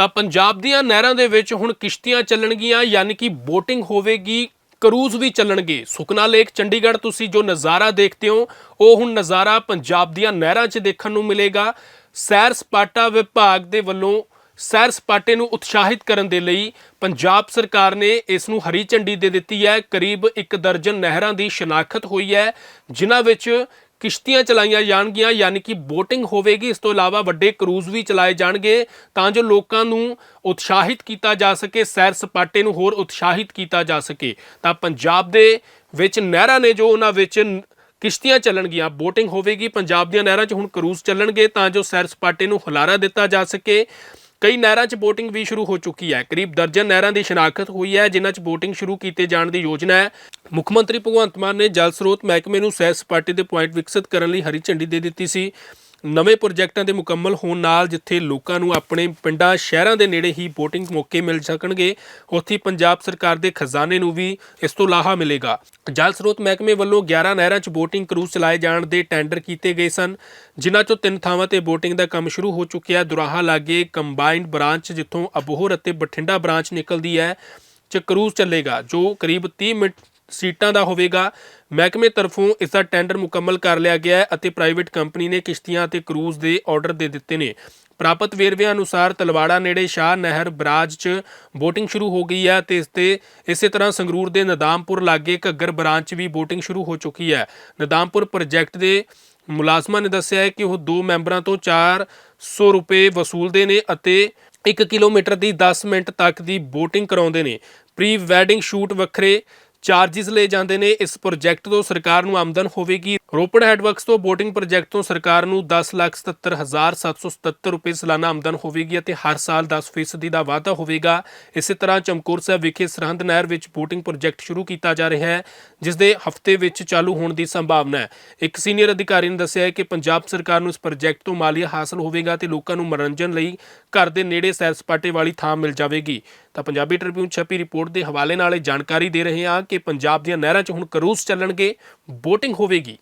ਤਾਂ ਪੰਜਾਬ ਦੀਆਂ ਨਹਿਰਾਂ ਦੇ ਵਿੱਚ ਹੁਣ ਕਿਸ਼ਤੀਆਂ ਚੱਲਣਗੀਆਂ, ਯਾਨੀ ਕਿ ਬੋਟਿੰਗ ਹੋਵੇਗੀ, ਕਰੂਜ਼ ਵੀ ਚੱਲਣਗੇ। ਸੁਖਨਾ ਲੇਕ, ਚੰਡੀਗੜ੍ਹ ਤੁਸੀਂ ਜੋ ਨਜ਼ਾਰਾ ਦੇਖਦੇ ਹੋ, ਉਹ ਹੁਣ ਨਜ਼ਾਰਾ ਪੰਜਾਬ ਦੀਆਂ ਨਹਿਰਾਂ 'ਚ ਦੇਖਣ ਨੂੰ ਮਿਲੇਗਾ। ਸੈਰ ਸਪਾਟਾ ਵਿਭਾਗ ਦੇ ਵੱਲੋਂ ਸੈਰ ਸਪਾਟੇ ਨੂੰ ਉਤਸ਼ਾਹਿਤ ਕਰਨ ਦੇ ਲਈ ਪੰਜਾਬ ਸਰਕਾਰ ਨੇ ਇਸ ਨੂੰ ਹਰੀ ਝੰਡੀ ਦੇ ਦਿੱਤੀ ਹੈ। ਕਰੀਬ ਇੱਕ ਦਰਜਨ ਨਹਿਰਾਂ ਦੀ ਸ਼ਨਾਖਤ ਹੋਈ ਹੈ, ਜਿਨ੍ਹਾਂ ਵਿੱਚ ਕਿਸ਼ਤੀਆਂ ਚਲਾਈਆਂ ਜਾਣਗੀਆਂ, ਯਾਨੀ ਕਿ ਬੋਟਿੰਗ ਹੋਵੇਗੀ। ਇਸ ਤੋਂ ਇਲਾਵਾ ਵੱਡੇ ਕਰੂਜ਼ ਵੀ ਚਲਾਏ ਜਾਣਗੇ ਤਾਂ ਜੋ ਲੋਕਾਂ ਨੂੰ ਉਤਸ਼ਾਹਿਤ ਕੀਤਾ ਜਾ ਸਕੇ, ਸੈਰ ਸਪਾਟੇ ਨੂੰ ਹੋਰ ਉਤਸ਼ਾਹਿਤ ਕੀਤਾ ਜਾ ਸਕੇ। ਤਾਂ ਪੰਜਾਬ ਦੇ ਵਿੱਚ ਨਹਿਰਾਂ ਨੇ ਜੋ ਉਹਨਾਂ ਵਿੱਚ ਕਿਸ਼ਤੀਆਂ ਚੱਲਣਗੀਆਂ, ਬੋਟਿੰਗ ਹੋਵੇਗੀ। ਪੰਜਾਬ ਦੀਆਂ ਨਹਿਰਾਂ 'ਚ ਹੁਣ ਕਰੂਜ਼ ਚੱਲਣਗੇ ਤਾਂ ਜੋ ਸੈਰ ਸਪਾਟੇ ਨੂੰ ਹੁਲਾਰਾ ਦਿੱਤਾ ਜਾ ਸਕੇ। ਕਈ ਨਹਿਰਾਂ 'ਚ ਬੋਟਿੰਗ ਵੀ ਸ਼ੁਰੂ ਹੋ ਚੁੱਕੀ ਹੈ। ਕਰੀਬ ਦਰਜਨ ਨਹਿਰਾਂ ਦੀ ਸ਼ਨਾਖਤ ਹੋਈ ਹੈ, ਜਿਨ੍ਹਾਂ 'ਚ ਬੋਟਿੰਗ ਸ਼ੁਰੂ ਕੀਤੇ ਜਾਣ ਦੀ ਯੋਜਨਾ ਹੈ। ਮੁੱਖ ਮੰਤਰੀ ਭਗਵੰਤ ਮਾਨ ਨੇ ਜਲ ਸਰੋਤ ਮਹਿਕਮੇ ਨੂੰ ਸੈਰ ਸਪਾਟੇ ਦੇ ਪੁਆਇੰਟ ਵਿਕਸਿਤ ਕਰਨ ਲਈ ਹਰੀ ਝੰਡੀ ਦੇ ਦਿੱਤੀ ਸੀ। ਨਵੇਂ ਪ੍ਰੋਜੈਕਟਾਂ ਦੇ ਮੁਕੰਮਲ ਹੋਣ ਨਾਲ ਜਿੱਥੇ ਲੋਕਾਂ ਨੂੰ ਆਪਣੇ ਪਿੰਡਾਂ, ਸ਼ਹਿਰਾਂ ਦੇ ਨੇੜੇ ਹੀ ਬੋਟਿੰਗ ਮੌਕੇ ਮਿਲ ਸਕਣਗੇ, ਉੱਥੇ ਪੰਜਾਬ ਸਰਕਾਰ ਦੇ ਖਜ਼ਾਨੇ ਨੂੰ ਵੀ ਇਸ ਤੋਂ ਲਾਹਾ ਮਿਲੇਗਾ। ਜਲ ਸਰੋਤ ਮਹਿਕਮੇ ਵੱਲੋਂ 11 ਨਹਿਰਾਂ 'ਚ ਬੋਟਿੰਗ ਕਰੂਜ਼ ਚਲਾਏ ਜਾਣ ਦੇ ਟੈਂਡਰ ਕੀਤੇ ਗਏ ਸਨ, ਜਿਨ੍ਹਾਂ 'ਚੋਂ ਤਿੰਨ ਥਾਵਾਂ ਤੇ ਬੋਟਿੰਗ ਦਾ ਕੰਮ ਸ਼ੁਰੂ ਹੋ ਚੁੱਕਿਆ ਦੁਰਾਹਾ ਲਾਗੇ ਕੰਬਾਈਨਡ ਬ੍ਰਾਂਚ ਜਿੱਥੋਂ ਅਬੋਹਰ ਅਤੇ ਬਠਿੰਡਾ ਬ੍ਰਾਂਚ ਨਿਕਲਦੀ ਹੈ, ਚ ਕਰੂਜ਼ ਚੱਲੇਗਾ, ਜੋ ਕਰੀਬ 30 ਮਿੰਟ ਸੀਟਾਂ ਦਾ ਹੋਵੇਗਾ। ਮਹਿਕਮੇ ਤਰਫੋਂ ਇਸ ਦਾ ਟੈਂਡਰ ਮੁਕੰਮਲ ਕਰ ਲਿਆ ਗਿਆ ਹੈ ਅਤੇ ਪ੍ਰਾਈਵੇਟ ਕੰਪਨੀ ਨੇ ਕਿਸ਼ਤੀਆਂ ਅਤੇ ਕਰੂਜ਼ ਦੇ ਆਰਡਰ ਦੇ ਦਿੱਤੇ ਨੇ। ਪ੍ਰਾਪਤ ਵੇਰਵਿਆਂ ਅਨੁਸਾਰ ਤਲਵਾੜਾ ਨੇੜੇ ਸ਼ਾਹ ਨਹਿਰ ਬਰਾਜ 'ਚ ਬੋਟਿੰਗ ਸ਼ੁਰੂ ਹੋ ਗਈ ਹੈ ਤੇ ਇਸ ਤੇ ਇਸੇ ਤਰ੍ਹਾਂ ਸੰਗਰੂਰ ਦੇ ਨਦਾਮਪੁਰ ਲਾਗੇ ਘੱਗਰ ਬ੍ਰਾਂਚ 'ਚ ਵੀ ਬੋਟਿੰਗ ਸ਼ੁਰੂ ਹੋ ਚੁੱਕੀ ਹੈ। ਨਦਾਮਪੁਰ ਪ੍ਰੋਜੈਕਟ ਦੇ ਮੁਲਾਜ਼ਮਾਂ ਨੇ ਦੱਸਿਆ ਹੈ ਕਿ ਉਹ ਦੋ ਮੈਂਬਰਾਂ ਤੋਂ 400 ਰੁਪਏ ਵਸੂਲਦੇ ਨੇ ਅਤੇ 1 ਕਿਲੋਮੀਟਰ ਦੀ 10 ਮਿੰਟ ਤੱਕ ਦੀ ਬੋਟਿੰਗ ਕਰਾਉਂਦੇ ਨੇ। ਪ੍ਰੀ ਵੈਡਿੰਗ ਸ਼ੂਟ ਵੱਖਰੇ ਚਾਰजेस ਲਏ ਜਾਂਦੇ ਨੇ ਇਸ ਪ੍ਰੋਜੈਕਟ ਤੋਂ ਸਰਕਾਰ ਨੂੰ ਆਮਦਨ ਹੋਵੇਗੀ ਰੋਪੜ ਹੈਡਵਰਕਸ ਤੋਂ ਬੋਟਿੰਗ ਪ੍ਰੋਜੈਕਟ ਤੋਂ ਸਰਕਾਰ ਨੂੰ 1077777 ਰੁਪਏ ਸਾਲਾਨਾ ਆਮਦਨ ਹੋਵੇਗੀ ਅਤੇ ਹਰ ਸਾਲ 10% ਦਾ ਵਾਧਾ ਹੋਵੇਗਾ। ਇਸੇ ਤਰ੍ਹਾਂ ਚਮਕੌਰ ਸਾਹਿਬ ਵਿਖੇ ਸਰਹੰਦ ਨਹਿਰ ਵਿੱਚ ਬੋਟਿੰਗ ਪ੍ਰੋਜੈਕਟ ਸ਼ੁਰੂ ਕੀਤਾ ਜਾ ਰਿਹਾ ਹੈ ਜਿਸ ਦੇ ਹਫ਼ਤੇ ਵਿੱਚ ਚਾਲੂ ਹੋਣ ਦੀ ਸੰਭਾਵਨਾ ਹੈ। ਇੱਕ ਸੀਨੀਅਰ ਅਧਿਕਾਰੀ ਨੇ ਦੱਸਿਆ ਹੈ ਕਿ ਪੰਜਾਬ ਸਰਕਾਰ ਨੂੰ ਇਸ ਪ੍ਰੋਜੈਕਟ ਤੋਂ ਮਾਲੀਆ ਹਾਸਲ ਹੋਵੇਗਾ ਤੇ ਲੋਕਾਂ ਨੂੰ ਮਨੋਰੰਜਨ ਲਈ ਘਰ ਦੇ ਨੇੜੇ ਸੈਰ ਸਪਾਟੇ ਵਾਲੀ ਥਾਂ ਮਿਲ ਜਾਵੇਗੀ। ਤਾਂ ਪੰਜਾਬੀ ਟ੍ਰਿਬਿਊਨ ਛਪੀ ਰਿਪੋਰਟ ਦੇ ਹਵਾਲੇ ਨਾਲ ਇਹ ਜਾਣਕਾਰੀ ਦੇ ਰਹੇ ਹਾਂ ਕਿ ਪੰਜਾਬ ਦੀਆਂ ਨਹਿਰਾਂ 'ਚ ਹੁਣ ਕਰੂਜ਼ ਚੱਲਣਗੇ, ਬੋਟਿੰਗ ਹੋਵੇਗੀ।